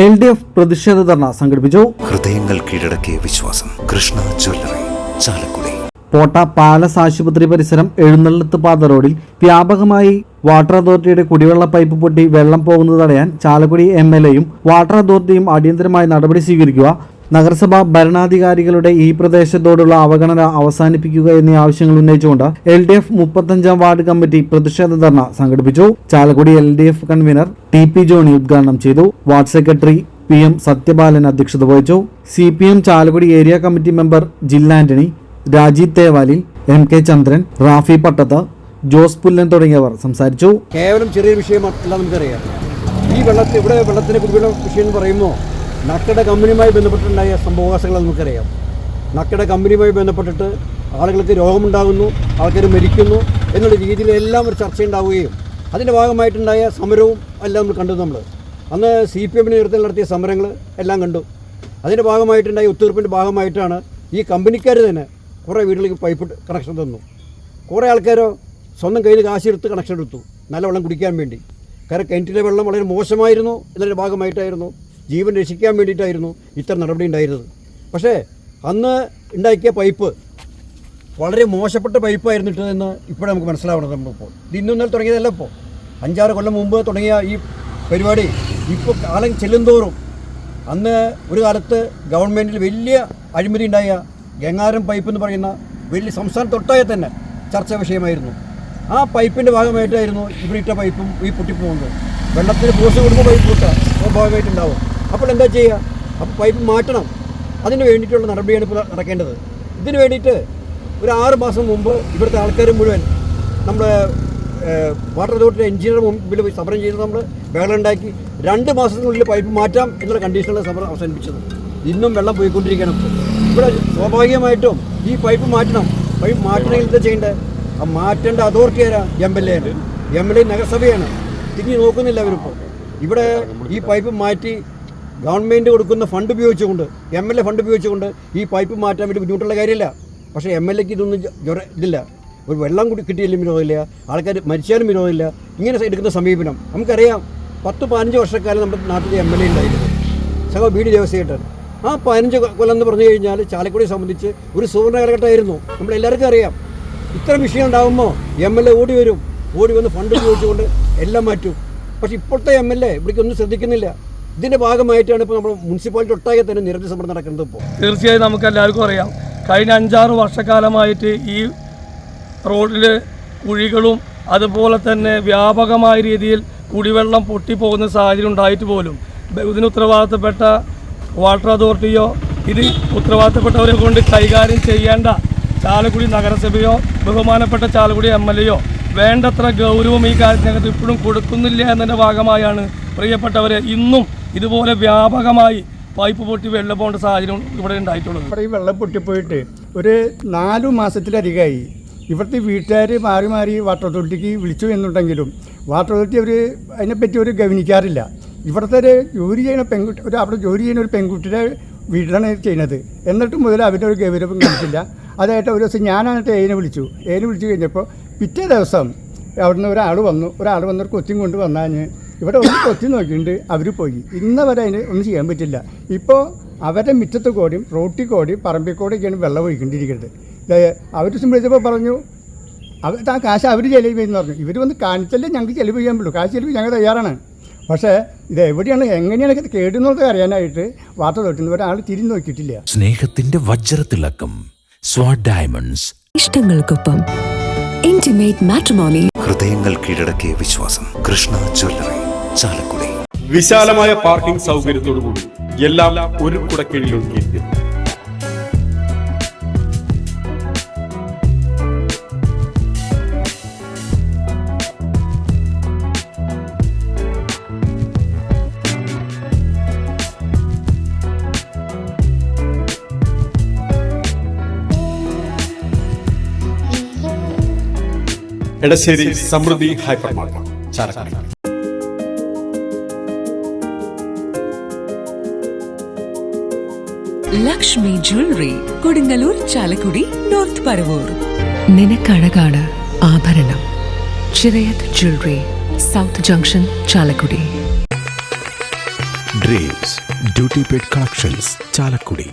L D F പ്രതിഷേധ ധർണ സംഘടിപ്പിച്ചു. ഹൃദയങ്ങൾ കീഴടക്കിയ വിശ്വാസം. കൃഷ്ണ ജ്വല്ലറി ചാലക്കുടി. കോട്ട പാലസ് ആശുപത്രി പരിസരം എഴുന്നള്ളത്ത് പാത റോഡിൽ വ്യാപകമായി വാട്ടർ അതോറിറ്റിയുടെ കുടിവെള്ള പൈപ്പ് പൊട്ടി വെള്ളം പോകുന്നത് തടയാൻ ചാലക്കുടി എം എൽ എയും വാട്ടർ അതോറിറ്റിയും അടിയന്തരമായി നടപടി സ്വീകരിക്കുക. നഗരസഭാ ഭരണാധികാരികളുടെ ഈ പ്രദേശത്തോടുള്ള അവഗണന അവസാനിപ്പിക്കുക എന്നീ ആവശ്യങ്ങൾ ഉന്നയിച്ചുകൊണ്ട് എൽ ഡി എഫ് മുപ്പത്തഞ്ചാം വാർഡ് കമ്മിറ്റി പ്രതിഷേധ ധർണ സംഘടിപ്പിച്ചു. Chalakudy L D F convener T P Johnny ഉദ്ഘാടനം ചെയ്തു. Ward secretary P M Sathyapalan അധ്യക്ഷത വഹിച്ചു. C P M Chalakudy area committee member ജില്ലാന്റണി Rajeev Thevalil M K Chandran Rafi Pattath Jose Pullan തുടങ്ങിയവർ സംസാരിച്ചു. കേവലം ചെറിയ വിഷയമല്ല നമുക്കറിയാം. ഈ വെള്ളത്തിൽ ഇവിടെ കുടിവെള്ള വിഷയം പറയുമ്പോൾ നക്കട കമ്പനിയുമായി ബന്ധപ്പെട്ടുണ്ടായ സംഭവവാസങ്ങൾ നമുക്കറിയാം. നക്കട കമ്പനിയുമായി ബന്ധപ്പെട്ടിട്ട് ആളുകൾക്ക് രോഗമുണ്ടാകുന്നു ആൾക്കാർ മരിക്കുന്നു എന്നുള്ള രീതിയിൽ എല്ലാം ഒരു ചർച്ചയുണ്ടാവുകയും അതിന്റെ ഭാഗമായിട്ടുണ്ടായ സമരവും എല്ലാം നമ്മൾ കണ്ടു നമ്മൾ അന്ന് സി പി എമ്മിന് നേതൃത്വത്തിൽ നടത്തിയ സമരങ്ങൾ എല്ലാം കണ്ടു. അതിന്റെ ഭാഗമായിട്ടുണ്ടായ ഒത്തുതീർപ്പിന്റെ ഭാഗമായിട്ടാണ് ഈ കമ്പനിക്കാർ തന്നെ കുറേ വീടുകളിലേക്ക് പൈപ്പ് കണക്ഷൻ തന്നു. കുറേ ആൾക്കാരോ സ്വന്തം കയ്യിൽ കാശെടുത്ത് കണക്ഷൻ എടുത്തു. നല്ല വെള്ളം കുടിക്കാൻ വേണ്ടി. കാരണം കിണറ്റിലെ വെള്ളം വളരെ മോശമായിരുന്നു എന്നതിന്റെ ഭാഗമായിട്ടായിരുന്നു ജീവൻ രക്ഷിക്കാൻ വേണ്ടിയിട്ടായിരുന്നു ഇത്തരം നടപടി ഉണ്ടായിരുന്നത്. പക്ഷേ അന്ന് ഉണ്ടാക്കിയ പൈപ്പ് വളരെ മോശപ്പെട്ട പൈപ്പായിരുന്നു ഇട്ടതെന്ന് ഇപ്പോഴേ നമുക്ക് മനസ്സിലാവണം നമ്മളിപ്പോൾ. ഇത് ഇന്നും ഇന്നലെ തുടങ്ങിയതല്ല ഇപ്പോൾ. അഞ്ചാറ് കൊല്ലം മുമ്പ് തുടങ്ങിയ ഈ പരിപാടി ഇപ്പോൾ കാലം ചെല്ലുന്തോറും അന്ന് ഒരു കാലത്ത് ഗവൺമെന്റിൽ വലിയ അഴിമതി ഉണ്ടായ ഗംഗാരം പൈപ്പ് എന്ന് പറയുന്ന വലിയ സംസ്ഥാന തൊട്ടായ തന്നെ ചർച്ചാ വിഷയമായിരുന്നു. ആ പൈപ്പിന്റെ ഭാഗമായിട്ടായിരുന്നു ഇവിടെ ഇട്ട പൈപ്പും ഈ പൊട്ടിപ്പോകുന്നത്. വെള്ളത്തിന് പോസ് കൊടുക്കുമ്പോൾ പൈപ്പ് പൊട്ടുക സ്വാഭാവികമായിട്ടുണ്ടാവും അപ്പോൾ എന്താ ചെയ്യുക? അപ്പോൾ പൈപ്പ് മാറ്റണം. അതിന് വേണ്ടിയിട്ടുള്ള നടപടിയാണ് ഇപ്പോൾ നടക്കേണ്ടത്. ഇതിന് വേണ്ടിയിട്ട് ഒരു ആറ് മാസം മുമ്പ് ഇവിടുത്തെ ആൾക്കാർ മുഴുവൻ നമ്മുടെ വാട്ടർ അതോറിറ്റി എഞ്ചിനീയർ മുമ്പിൽ സമരം ചെയ്ത് നമ്മൾ ബഹളം ഉണ്ടാക്കി രണ്ട് മാസത്തിനുള്ളിൽ പൈപ്പ് മാറ്റാം എന്നുള്ള കണ്ടീഷനിലാണ് സമരം അവസാനിപ്പിച്ചത്. ഇന്നും വെള്ളം പോയിക്കൊണ്ടിരിക്കുകയാണ് ഇവിടെ സ്വാഭാവികമായിട്ടും ഈ പൈപ്പ് മാറ്റണം. പൈപ്പ് മാറ്റണമെങ്കിൽ എന്താ ചെയ്യേണ്ടത്? ആ മാറ്റേണ്ട അതോറിറ്റി ആരാ? എം എൽ എ ആണ്. എം എൽ എ നഗരസഭയാണ്. തിരിഞ്ഞ് നോക്കുന്നില്ല അവരിപ്പോൾ. ഇവിടെ ഈ പൈപ്പ് മാറ്റി ഗവൺമെന്റ് കൊടുക്കുന്ന ഫണ്ട് ഉപയോഗിച്ചുകൊണ്ട് എം എൽ എ ഫണ്ട് ഉപയോഗിച്ചുകൊണ്ട് ഈ പൈപ്പ് മാറ്റാൻ വേണ്ടി ബുദ്ധിമുട്ടുള്ള കാര്യമില്ല. പക്ഷേ എം എൽ എക്ക് ഇതൊന്നും ജ്വര ഇതില്ല. ഒരു വെള്ളം കൂടി കിട്ടിയാലും വിനോദമില്ല ആൾക്കാർ മരിച്ചാലും വിനോദമില്ല ഇങ്ങനെ എടുക്കുന്ന സമീപനം. നമുക്കറിയാം പത്ത് പതിനഞ്ച് വർഷക്കാലം നമ്മുടെ നാട്ടിലെ എം എൽ എ ഉണ്ടായിരുന്നു. സഹോ ബി ഡി ദേവസ്വേട്ടൻ ആ പതിനഞ്ച് കൊല്ലം എന്ന് പറഞ്ഞു കഴിഞ്ഞാൽ ചാലക്കുടിയെ സംബന്ധിച്ച് ഒരു സുവർണ കാലഘട്ടമായിരുന്നു. നമ്മളെല്ലാവർക്കും അറിയാം. ഇത്തരം വിഷയം ഉണ്ടാകുമ്പോൾ എം എൽ എ ഓടി വരും. ഓടി വന്ന് ഫണ്ട് ഉപയോഗിച്ചുകൊണ്ട് എല്ലാം മാറ്റും. പക്ഷേ ഇപ്പോഴത്തെ എം എൽ എ ഇവിടേക്ക് ഒന്നും ശ്രദ്ധിക്കുന്നില്ല. ഇതിന്റെ ഭാഗമായിട്ടാണ് ഇപ്പോൾ നമ്മൾ മുനിസിപ്പാലിറ്റി ഒട്ടാകെ തന്നെ നിരന്തര സമരം നടക്കുന്നത് ഇപ്പോൾ തീർച്ചയായും നമുക്ക് എല്ലാവർക്കും അറിയാം. കഴിഞ്ഞ അഞ്ചാറ് വർഷക്കാലമായിട്ട് ഈ റോഡിൽ കുഴികളും അതുപോലെ തന്നെ വ്യാപകമായ രീതിയിൽ കുടിവെള്ളം പൊട്ടിപ്പോകുന്ന സാഹചര്യം ഉണ്ടായിട്ട് പോലും ഇതിന് ഉത്തരവാദിത്തപ്പെട്ട വാട്ടർ അതോറിറ്റിയോ ഇത് ഉത്തരവാദിത്തപ്പെട്ടവരെ കൊണ്ട് കൈകാര്യം ചെയ്യേണ്ട ചാലക്കുടി നഗരസഭയോ ബഹുമാനപ്പെട്ട ചാലക്കുടി എം എൽ എയോ വേണ്ടത്ര ഗൗരവം ഈ കാര്യത്തിനകത്ത് ഇപ്പോഴും കൊടുക്കുന്നില്ല എന്നതിന്റെ ഭാഗമായാണ് പ്രിയപ്പെട്ടവരെ ഇന്നും ഇതുപോലെ വ്യാപകമായി പൈപ്പ് പൊട്ടി വെള്ളം പോകേണ്ട സാഹചര്യം ഇവിടെ ഉണ്ടായിട്ടുള്ളത്. ഇവിടെ ഈ വെള്ളം പൊട്ടിപ്പോയിട്ട് ഒരു നാലു മാസത്തിലധികമായി ഇവിടുത്തെ വീട്ടുകാർ മാറി മാറി വാട്ടർ അതോറിറ്റിക്ക് വിളിച്ചു എന്നുണ്ടെങ്കിലും വാട്ടർ അതോറിറ്റി അവർ അതിനെപ്പറ്റി ഒരു ഗവനിക്കാറില്ല. ഇവിടുത്തെ ഒരു ജോലി ചെയ്യുന്ന പെൺകുട്ടി ഒരു അവിടെ ജോലി ചെയ്യുന്ന ഒരു പെൺകുട്ടിയുടെ വീടാണ് ചെയ്യുന്നത്. എന്നിട്ട് മുതൽ അവരുടെ ഒരു ഗൗരവം കാണിച്ചില്ല. അതായിട്ട് ഒരു ദിവസം ഞാനായിട്ട് ഏനെ വിളിച്ചു. ഏനെ വിളിച്ചു കഴിഞ്ഞപ്പോൾ പിറ്റേ ദിവസം അവിടുന്ന് ഒരാൾ വന്നു. ഒരാൾ വന്നൊരു കൊച്ചും കൊണ്ട് വന്നാഞ്ഞ് ഇവിടെ ഒന്ന് കൊത്തി നോക്കിയിട്ടുണ്ട് അവർ പോയി. ഇന്ന് വരെ അതിന് ഒന്നും ചെയ്യാൻ പറ്റില്ല. ഇപ്പോൾ അവരുടെ മുറ്റത്ത് കോടിയും റോട്ടിൽ കോടി പറമ്പിൽ കോടിയൊക്കെയാണ് വെള്ളം ഒഴിക്കേണ്ടിയിരിക്കുന്നത്. അവർ വിളിച്ചപ്പോൾ പറഞ്ഞു അവർ ആ കാശ് അവർ ചെലവ് ചെയ്യുമെന്ന് പറഞ്ഞു. ഇവർ വന്ന് കാണിച്ചല്ലേ ഞങ്ങൾക്ക് ചെലവ് ചെയ്യാൻ പറ്റുള്ളൂ. കാശ് ചെലവ് ഞങ്ങൾ തയ്യാറാണ്. പക്ഷേ ഇത് എവിടെയാണ് എങ്ങനെയാണ് ഇത് കേടുന്നത് അറിയാനായിട്ട് വാർത്ത തൊട്ടുന്ന ഒരാൾ തിരിഞ്ഞു നോക്കിയിട്ടില്ല. സ്നേഹത്തിന്റെ വജ്രത്തിളക്കം സ്വാഡ് ഡയമണ്ട്സ്. ഇഷ്ടങ്ങൾക്കൊപ്പം. ഇന്റിമേറ്റ് മാട്രിമോണി ഹൃദയങ്ങൾ കീഴടക്കിയ വിശ്വാസം. കൃഷ്ണ ജ്വല്ലറി. ചാലക്കുടി. വിശാലമായ പാർക്കിംഗ് സൗകര്യത്തോടുകൂടി എല്ലാം ഒരു കുടക്കീഴിൽ ഒതുക്കിയിരിക്കുന്നു Edassery Samruddhi hypermarket Chalakudy. Lakshmi jewellery Kodungallur Chalakudy north Paravur നിനക്കഴകാണ് ആഭരണം. Chirayath jewellery south junction Chalakudy. Dreams duty paid collections Chalakudy.